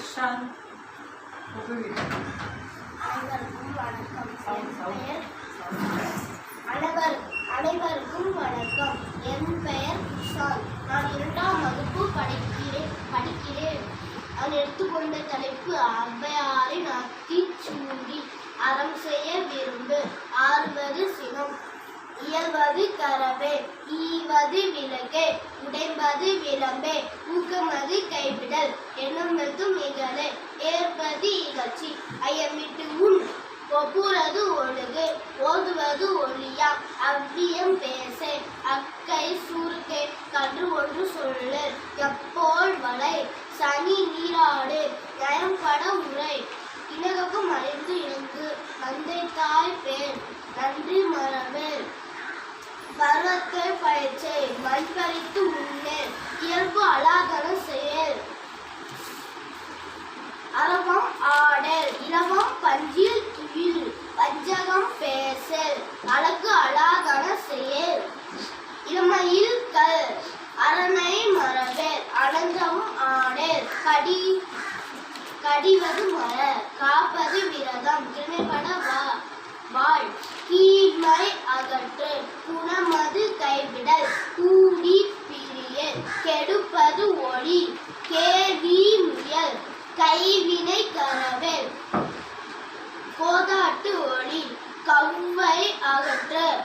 Shawn அனைவருக்கும் வணக்கம் என் பெயர் அனைவர் அனைவருக்கும் வணக்கம் என் பெயர் விஷால் நான் இரண்டாம் வகுப்பு படிக்கிறேன் படிக்கிறேன் நான் எடுத்துக்கொண்ட தலைப்பு ஔவையாரின் அத்திச்சூடி அறம் செய்ய விரும்பு. ஆறுவது சினம் இயல்வது கரவே. உடைம்பது விலகே உடைப்பது விளம்பே ஊக்கமது கைவிடல் எண்ணுமது மிகலே ஏற்பது இகழ்ச்சி ஐயமிட்டு உன் ஒப்புறது ஒழுகு ஓதுவது ஒளியா அவ்வியம் பேசே அக்கை சூருக்கே கன்று ஒன்று சொல்லு எப்போல் வளை சனி நீராடு நயம்பட உரை இனகக்கும் அறிந்து இணங்கு தந்தை தாய் பேர் நன்றி மரபேல் பருவத்தை பயிற்சி மண் பறித்து முன்னே இயல்பு அலாதன செயல். அரவம் ஆடல் இலவம் பஞ்சில் துயில் பஞ்சகம் பேசல் அழகு அலாதன செயல். இளமையில் கல் அரணை மரபேல் அனந்தமும் ஆடல். கடி கடிவது மர காப்பது விரதம் திணைப்பட வா வாழ். கீழ்மை அகற்று குணமது கைவிடல் கூடி பிரியல் கவி ஒளி முயல் கைவினை கரவேல். கோதாட்டு ஒளி கவ்வை அகற்று.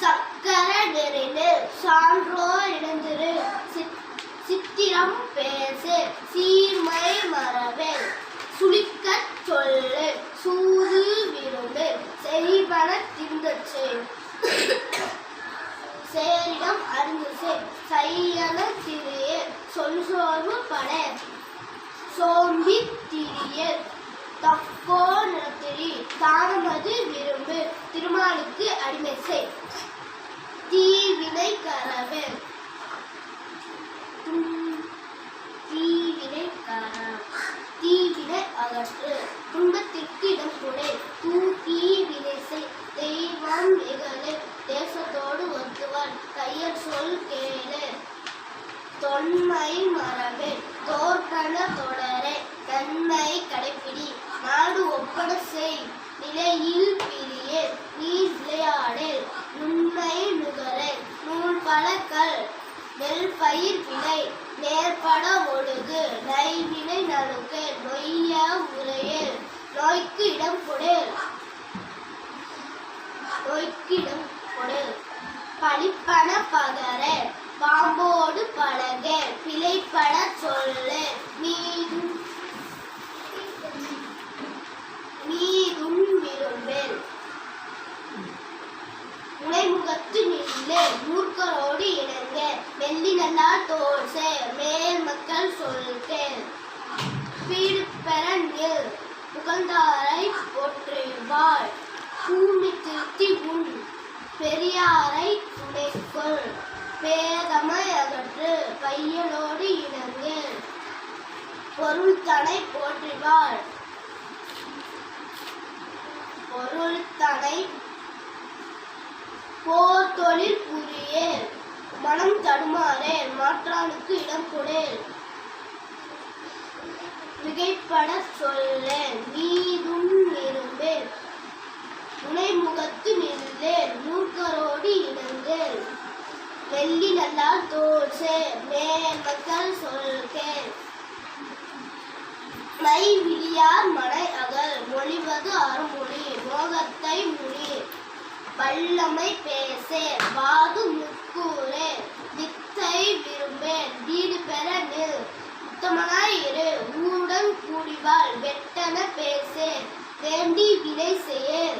சக்கர நெறிடு சான்றோர் இணைந்திரு. சித்- சித்திரம் பேசு சீர்மை மரபேல் சுளிக்கச் சொல்லு சூது விரும்பு செய்வன திந்தச் செய் சேரிடம் அறிந்து செய் செய்யன திரிய சொல் சோர்வு பட சோம்பி திரியல் தப்போ நிறத்திரி தானமது விரும்பு திருமாலுக்கு அடிமை செய். தீவினை கரவே. தீவினை கர. தீவினை அகற்று. துன்பத்திற்கு இடம் கொடை. தூக்கி வினைசை தெய்வம் மிகழு தேசத்தோடு ஒத்துவான். கையல் சொல் கேளு. தொன்மை மரபு தோற்கன தொடரே நன்மை கடைப்பிடி நாடு ஒப்பட செய் நிலையில் பிரிய நீ விளையாடு நுண்மை நுகரை நூல் பழக்கல் நெல் பயிர் விளை நேர்பட ஒழுகு நைவினை நலுக்கு நொய்ய உரையில் நோய்க்கு இடம் கொடு. நோய்க்கு இடம் கொடு. படிப்பன பகர தோல் தோசை மேல் மக்கள் சொல்கேள் வீடு பெற புகழ்ந்தாரை போற்றுவாள் பூமி திருத்தி உன் பெரியாரை துணைக்கொள். பேதமை அகற்று பையனோடு இணங்கு. பொருள் தனை போற்றிவாள். பொருள் தனை போர் தொழில் புரிய. மனம் தடுமாறே மாற்றானுக்கு இடம் கொடேன் மிகைப்பட சொல்லேன் மீதும் இருந்தேன் முனைமுகத்து நின்றேன் மூக்கரோடு இணங்கேன் வெள்ளி நல்லா தோசே மேல் மக்கள் சொல்கேன் மை விழியார் மலை அகல் மொழிவது அருமொழி மோகத்தை முடி வல்லமை பேசே. வாது முக்கூரே. வித்தை விரும்பேன். வீடு பெற நில். உத்தமனாய் இரு. ஊடன் கூடிவாள். வெட்டன பேசே. வேண்டி வினை செய்ய